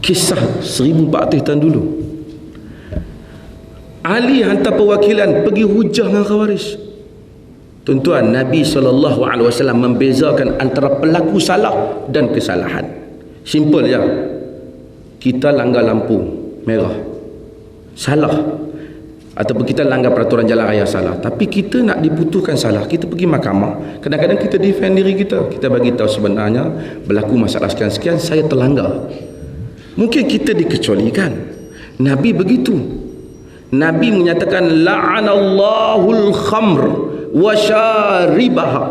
kisah 1400 tahun dulu. Ali hantar perwakilan pergi hujah dengan Khawarij. Tuan-tuan Nabi SAW membezakan antara pelaku salah dan kesalahan. Simple je. Kita langgar lampu merah. Salah. Ataupun kita langgar peraturan jalan raya salah. Tapi kita nak diputuskan salah kita pergi mahkamah. Kadang-kadang kita defend diri kita. Kita bagi tahu sebenarnya berlaku masalah sekian-sekian saya terlanggar mungkin kita dikecualikan. Nabi begitu. Nabi menyatakan la'anallahul khamr wa syaribaha.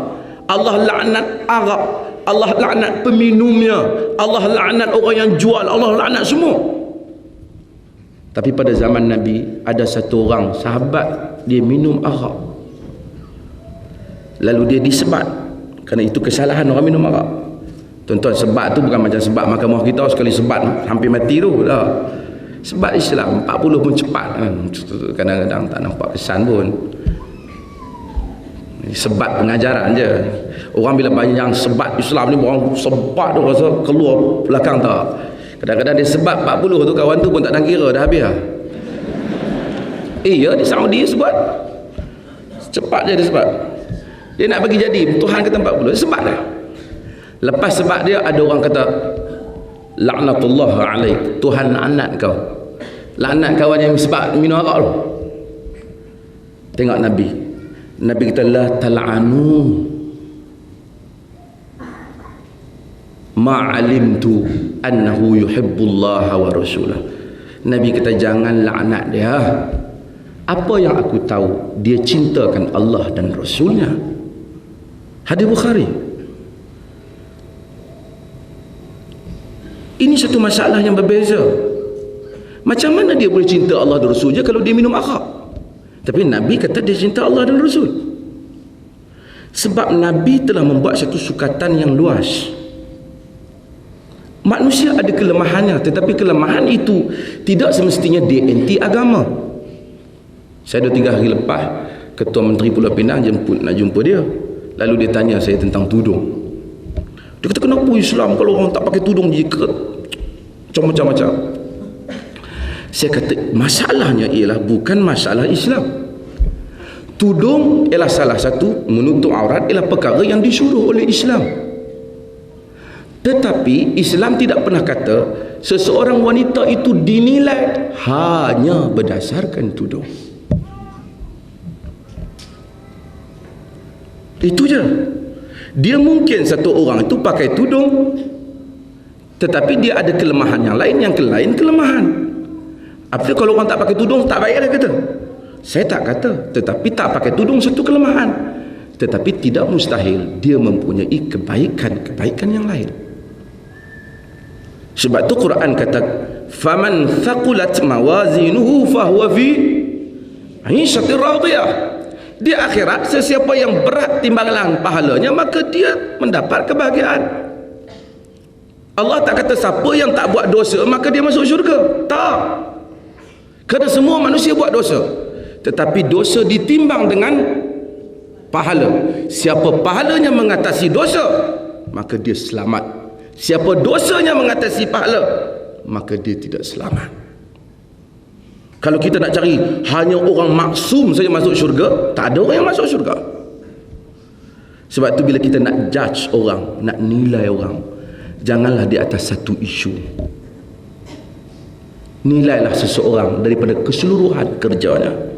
Allah laknat arak Allah laknat peminumnya Allah laknat orang yang jual Allah laknat semua. Tapi pada zaman Nabi ada satu orang sahabat dia minum arak. Lalu dia disebat. Kerana itu kesalahan orang minum arak tuan-tuan sebat tu bukan macam sebat mahkamah kita sekali sebat hampir mati tu dah. Sebab Islam 40 pun cepat kan. Kadang-kadang tak nampak kesan pun. Sebat pengajaran je. Orang bila banyak sebat Islam ni orang sebat tu rasa keluar belakang tak. Kadang-kadang dia sebat 40 tu kawan tu pun tak nak kira dah habis lah. Iya di Saudi sebat cepat je dia sebat. Dia nak bagi jadi Tuhan kata 40 dia sebat dah lepas sebat dia ada orang kata laknatullah alaik. Tuhan laknat kau. Laknat kawan yang sebab minum arak tu. Tengok Nabi. Nabi kata la tal'anu ma'alimtu annahu yuhibbullaha wa rasulah Nabi kata jangan laknat dia. Apa yang aku tahu dia cintakan Allah dan Rasulnya. Hadis Bukhari Ini satu masalah yang berbeza. Macam mana dia boleh cinta Allah dan Rasulnya kalau dia minum arak? Tapi Nabi kata dia cinta Allah dan Rasul. Sebab Nabi telah membuat satu sukatan yang luas. Manusia ada kelemahannya tetapi kelemahan itu tidak semestinya dia anti agama. Saya dua tiga hari lepas Ketua Menteri Pulau Pinang jemput nak jumpa dia. Lalu dia tanya saya tentang tudung. Dia kata kenapa Islam kalau orang tak pakai tudung dia macam-macam saya kata masalahnya ialah bukan masalah Islam. Tudung ialah salah satu menutup aurat ialah perkara yang disuruh oleh Islam. Tetapi Islam tidak pernah kata seseorang wanita itu dinilai hanya berdasarkan tudung. Itu je dia mungkin satu orang itu pakai tudung tetapi dia ada kelemahan yang lain yang lain kelemahan. Apa kalau orang tak pakai tudung tak baik dia kata. Saya tak kata tetapi tak pakai tudung satu kelemahan. Tetapi tidak mustahil dia mempunyai kebaikan-kebaikan yang lain. Sebab tu Quran kata faman thaqulat mawazinuhu fahuwa fi 'ishatir radiyah di akhirat sesiapa yang berat timbangan pahalanya maka dia mendapat kebahagiaan. Allah tak kata siapa yang tak buat dosa maka dia masuk syurga. Tak. Kerana semua manusia buat dosa. Tetapi dosa ditimbang dengan pahala. Siapa pahalanya mengatasi dosa maka dia selamat. Siapa dosanya mengatasi pahala maka dia tidak selamat kalau kita nak cari hanya orang maksum saja masuk syurga tak ada orang yang masuk syurga. Sebab tu bila kita nak judge orang nak nilai orang janganlah di atas satu isu. Nilailah seseorang daripada keseluruhan kerjanya